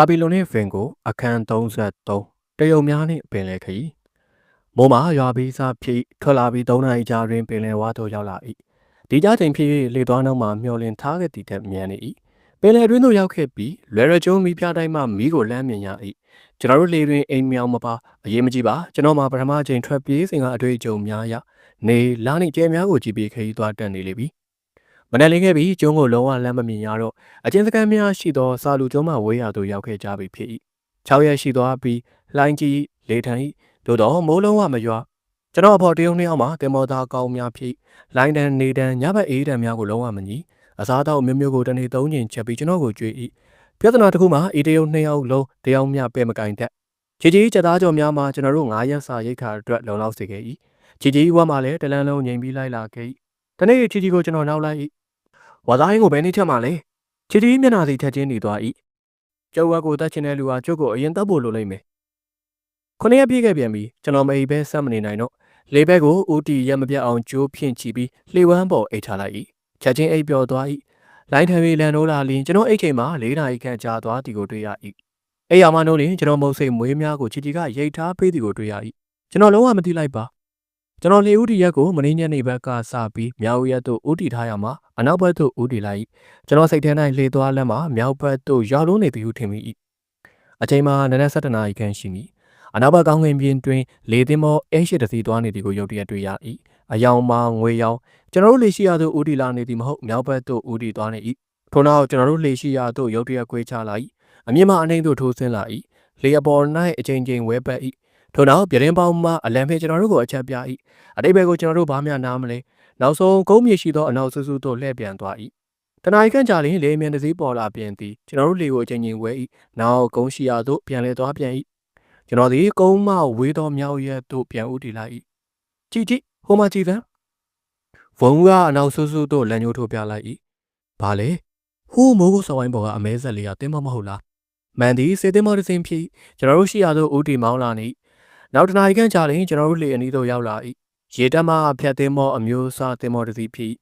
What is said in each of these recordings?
ပါဘီလုံနှင့်ဖင်ကို အခန်း33တရုံများနှင့်ပင်လယ်ခရီးမိုးမှာရွာပြီးစားဖြစ်ထွက်လာပြီး၃နာရီကြာတွင်ပင်လယ်ဝါသို့ရောက်လာ၏ဒီကြချိန်ဖြစ်၍လေသွားနှုံးမှာမျောလင်ထားခဲ့သည့်ထက်မြန်နေ၏ပင်လယ်တွင်သို့ရောက်ခဲ့ပြီးလွယ်ရကျုံးမီးပြတိုင်းမှမီးကိုလှမ်းမြင်ရ၏ကျွန်တော်တို့လေတွင်အိမ်မြောင်မပါအရေးမကြီးပါကျွန်တော်မှာပထမချိန်ထွက်ပြေးစဉ်ကအတွေ့အကြုံများရနေလာနှင့်ကျဲများကိုကြည့်ပြီးခရီးသွားတက်နေလေပြီ မနက်လင်းခဲ့ပြီးကျုံးကိုလုံးဝလမ်းမမြင်ရတော့အချင်းစကန်များရှိသောစာလူကျုံးမှဝေးရာသို့ရောက်ခဲ့ကြပြီဖြစ်၏6ရက်ရှိသွားပြီးလှိုင်းကြီးလေထန်၏သို့တော့မိုးလုံးဝမရွာကျွန်တော်အဖော်တရုံနှစ်ယောက်မှတင်မောသားကောင်းများဖြစ်လိုင်းတန်နေတန်ညဘက်အေးတန်များကိုလုံးဝမညီအစားတော့မျိုးမျိုးကိုတနေ့သုံးချိန်ချက်ပြီးကျွန်တော်ကိုကြွေ၏ပြဿနာတစ်ခုမှာအေးတရုံနှစ်ယောက်လုံးတယောက်မျှပဲမကင်တတ်ချီချီချက်သားကြော်များမှာကျွန်တော်တို့9ရက်စာရိတ်ခါအတွက်လုံလောက်စေခဲ့၏ချီချီဝမ်းမှာလည်းတလန်းလုံးငြိမ်ပြီးလိုက်လာခဲ့၏တနေ့ချီချီကိုကျွန်တော်နောက်လိုက်၏ ဝါသားဟင်းကိုဘယ်နည်းချက်မှလဲချီချီမျက်နှာစီထက်ချင်းနေသွား၏ကျုပ်ဝက်ကိုတတ်ချင်တဲ့လူဟာကျုပ်ကိုအရင်တတ်ဖို့လိုလိမ့်မယ်ခုနှစ်ရက်ပြည့်ခဲ့ပြန်ပြီကျွန်တော်မအိပ်ပဲဆက်မနေနိုင်တော့လေဘက်ကိုဦးတီရက်မပြတ်အောင်ကြိုးဖြင့်ချီပြီးလှေဝမ်းပေါ်အိတ်ထားလိုက်၏ချက်ချင်းအိပ်ပျော်သွား၏လိုင်းထံရီလန်နိုးလာလင်းကျွန်တော်အိတ်ချိန်မှာ၄နာရီခန့်ကြာသွားသည်ကိုတွေ့ရ၏အိယာမနိုးလင်းကျွန်တော်မုံစိတ်မွေးများကိုချီချီကရိတ်ထားပေးသည်ကိုတွေ့ရ၏ကျွန်တော်လုံးဝမသိလိုက်ပါ ကျွန်တော်လေဦးတီရက်ကိုမင်းညနေဘက်ကစပြီးမြောက်ရက်သို့ဦးတီထားရမှာအနောက်ဘက်သို့ဦးတီလိုက်ကျွန်တော်စိတ်ထဲ၌လှေသွားလမ်းမှာမြောက်ဘက်သို့ရောက်လုံးနေသည်ဟုထင်မိ၏အချိန်မှာနနက်7နာရီခန့်ရှိမည်အနောက်ဘက်ကောင်းကင်ပြင်တွင်လေသင်းမောအဲရှိတစီသွားနေသည်ကိုရုတ်တရက်တွေ့ရ၏အယောင်မှာငွေရောင်ကျွန်တော်တို့လေရှိရသို့ဦးတီလာနေသည်မဟုတ်မြောက်ဘက်သို့ဦးတီသွားနေ၏ထို့နောက်ကျွန်တော်တို့လေရှိရသို့ရုတ်တရက်ကွေးချလာ၏အမြင့်မအနှိမ့်သို့ထိုးဆင်းလာ၏လေအပေါ်၌အချိန်ချင်းဝဲပတ်၏ ထို့နောက်ပြတင်းပေါင်းမှအလံဖေးကျွန်တော်တို့ကိုအချက်ပြ၏အတိတ်ဘက်ကိုကျွန်တော်တို့ဘာမှနားမလဲနောက်ဆုံးကုန်းမြေရှိသောအနောက်ဆူဆူသို့လှည့်ပြန်သွား၏တနအီခန့်ကြာလျင်လေမြန်တစည်းပေါ်လာပြန်သည်ကျွန်တော်တို့လေကိုအချိန်ချင်းဝဲ၏နောက်ကုန်းရှိရာသို့ပြန်လဲသွားပြန်၏ကျွန်တော်သည်ကုန်းမဝေးသောမြောက်ရက်သို့ပြန်ဦးတည်လိုက်၏ကြည့်ကြည့်ဟိုမှာကြည်သမ်းဝုံကအနောက်ဆူဆူသို့လမ်းညိုးထိုးပြလိုက်၏ဘာလဲဟိုးမိုးကိုစောင်းဝိုင်းပေါ်ကအမဲဆက်လေးကတင်းမမဟုတ်လားမန်ဒီစေတင်းမောတစ်စင်းဖြစ်ကျွန်တော်တို့ရှိရာသို့ဦးတည်မောင်းလာနေ နောက်တနားရီခန့်ကြာလျင်ကျွန်တော်တို့လေအနီးသို့ရောက်လာ၏ရေတက်မှဖြတ်တင်းမောအမျိုးအစားတင်းမောတစ်စီးဖြစ်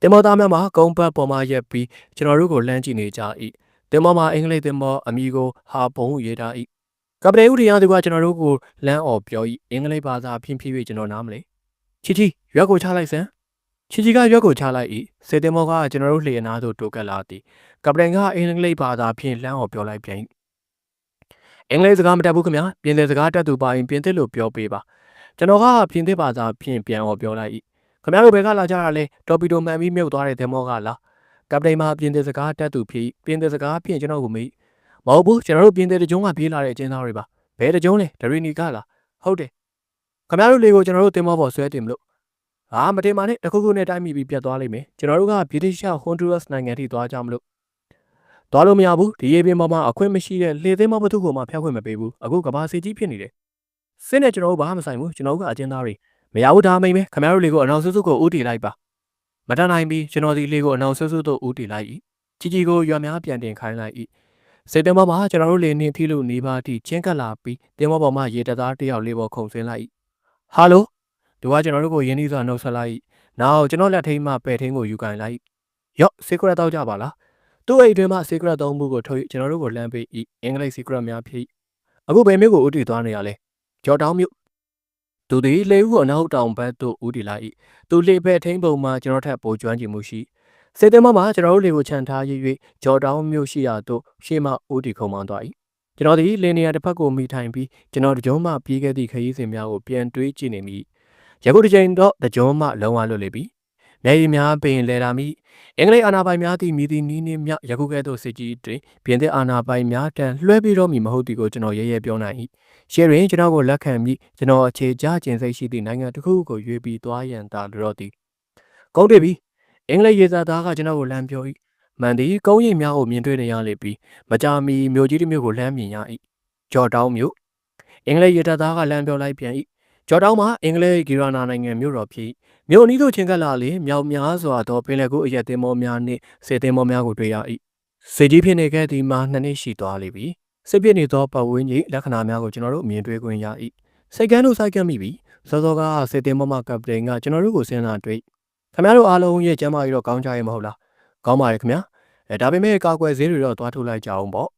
တင်မောသားများမှာကုန်းပတ်ပေါ်မှာရက်ပြီးကျွန်တော်တို့ကိုလှမ်းကြည့်နေကြ၏တင်မောမှာအင်္ဂလိပ်တင်မောအမီကိုဟာဘုံရေးထား၏ကပတေဦးတရားသူကကျွန်တော်တို့ကိုလမ်းအော်ပြော၏အင်္ဂလိပ်ဘာသာဖြင့်ဖြည်းဖြည်းကျွန်တော်နားမလဲချီချီရွက်ကိုချလိုက်စမ်းချီချီကရွက်ကိုချလိုက်၏စေတင်မောကကျွန်တော်တို့လှေအနားသို့တိုးကပ်လာသည်ကပတန်ကအင်္ဂလိပ်ဘာသာဖြင့်လမ်းအော်ပြောလိုက်ပြန်၏ အင်္ဂလိပ်စကားမတတ်ဘူးခင်ဗျာပြင်သစ်စကားတတ်သူပါရင်ပြင်သစ်လို့ပြောပေးပါကျွန်တော်ကပြင်သစ်ဘာသာဖြင့်ပြန်အော်ပြောလိုက်၏ခင်ဗျားတို့ဘယ်ကလာကြတာလဲတော်ပီတိုမှန်ပြီးမြုပ်သွားတဲ့သင်္ဘောကလားကပတိန်မှာပြင်သစ်စကားတတ်သူဖြစ်ပြင်သစ်စကားဖြင့်ကျွန်တော်ကိုမေးမဟုတ်ဘူးကျွန်တော်တို့ပြင်သစ်တကြုံကပြေးလာတဲ့အကျဉ်းသားတွေပါဘယ်တကြုံလဲဒရီနီကလားဟုတ်တယ်ခင်ဗျားတို့လေကိုကျွန်တော်တို့သင်္ဘောပေါ်ဆွဲတင်မလို့ဟာမတင်ပါနဲ့တခုခုနဲ့တိုက်မိပြီးပြတ်သွားလိမ့်မယ်ကျွန်တော်တို့ကဗြိတိရှဟွန်ဒူရက်စ်နိုင်ငံထိသွားကြမလို့ သွားလို့မရဘူးဒီရေပြင်ပေါ်မှာအခွင့်မရှိတဲ့လေသင်းမဘသူကိုမှဖျောက်ခွင့်မပေးဘူးအခုကဘာစီကြီးဖြစ်နေတယ်စစ်နဲ့ကျွန်တော်တို့ဘာမှမဆိုင်ဘူးကျွန်တော်တို့ကအကျဉ်းသားတွေမရဘူးဒါမိမ့်ပဲခင်ဗျားတို့လေကိုအနောက်ဆုစုကိုဦးတည်လိုက်ပါမတတ်နိုင်ပြီကျွန်တော်ဒီလေကိုအနောက်ဆုစုတို့ဦးတည်လိုက်၏ကြီးကြီးကိုရွာများပြန်တင်ခိုင်းလိုက်၏စေတမမှာကျွန်တော်တို့လေနှင်းထိလို့နေပါတိချင်းကပ်လာပြီးတင်မောပေါ်မှာရေတသားတယောက်လေးပေါ်ခုန်ဆင်းလိုက်၏ဟာလိုသူကကျွန်တော်တို့ကိုရင်းနှီးစွာနှုတ်ဆက်လိုက်၏နောက်ကျွန်တော်လက်ထိန်မှပဲ့ထင်းကိုယူကင်လိုက်ရော့ secret တောက်ကြပါလား သူ့အိတ်တွင်မှ secret သုံးမှုကိုထုတ်ကျွန်တော်တို့ကိုလှမ်းပေး၏အင်္ဂလိပ် secret များဖြစ်အခုဘယ်မျိုးကိုဦးတည်သွားနေရလဲကြော်တောင်းမျိုးသူသည်လေဦးအနောက်တောင်ဘက်သို့ဦးတည်လာ၏သူလေဘက်ထိန်ပုံမှာကျွန်တော်ထက်ပိုကျွမ်းကျင်မှုရှိစေတမမှာကျွန်တော်တို့လေကိုခြံထား၍၍ဂျော်တောင်းမျိုးရှိရာသို့ရှေ့မှဦးတည်ခုံမှန်သွား၏ကျွန်တော်သည်လေနေရာတစ်ဖက်ကိုမိထိုင်ပြီးကျွန်တော်တကြုံမှပြေးခဲ့သည့်ခရီးစဉ်များကိုပြန်တွေးကြည့်နေမိယခုတစ်ချိန်တော့တကြုံမှလုံးဝလွတ်လေပြီ မျက်ရည်များပင်လဲတာမိအင်္ဂလိပ်အာဏာပိုင်များသည်မိသည်နီးနီးမြယခုကဲ့သို့စစ်ကြီးတွင်ပြင်သစ်အာဏာပိုင်များတန်လွှဲပြီးတော့မီမဟုတ်သည်ကိုကျွန်တော်ရဲရဲပြောနိုင်၏ရှယ်ရင်ကျွန်တော်ကိုလက်ခံပြီးကျွန်တော်အခြေချကျင်စိတ်ရှိသည့်နိုင်ငံတစ်ခုကိုရွေးပြီးသွားရန်သာလိုတော့သည်ကုန်းတွေ့ပြီအင်္ဂလိပ်ရေစာသားကကျွန်တော်ကိုလမ်းပြော၏မှန်သည်ကုန်းရိပ်များကိုမြင်တွေ့နေရလေပြီးမကြာမီမြို့ကြီးတစ်မြို့ကိုလမ်းမြင်ရ၏ဂျော်တောင်းမြို့အင်္ဂလိပ်ရေတပ်သားကလမ်းပြောလိုက်ပြန်၏ ဂျော်တောင်းမှာအင်္ဂလိပ်ဂီရာနာနိုင်ငံမြို့တော်ဖြစ်မြို့အနီးသို့ချင်းကပ်လာလေမြောက်များစွာသောပင်လယ်ကူးအရက်သင်္ဘောများနှင့်စေသင်္ဘောများကိုတွေ့ရ၏စေကြီးဖြစ်နေခဲ့သည်မှာနှစ်နှစ်ရှိသွားလိမ့်ပြီစစ်ပြစ်နေသောပတ်ဝန်းကျင်လက္ခဏာများကိုကျွန်တော်တို့မြင်တွေ့ခွင့်ရ၏စိတ်ကန်းတို့စိုက်ကပ်မိပြီစောစောကစေတင်မမကပတိန်ကကျွန်တော်တို့ကိုစဉ်းစားတွေ့ခင်ဗျားတို့အားလုံးရဲ့ကျမ်းမာရေးတော့ကောင်းကြရဲ့မဟုတ်လားကောင်းပါရဲ့ခင်ဗျာအဲဒါပေမဲ့ကာကွယ်ဈေးတွေတော့သွားထုတ်လိုက်ကြအောင်ပေါ့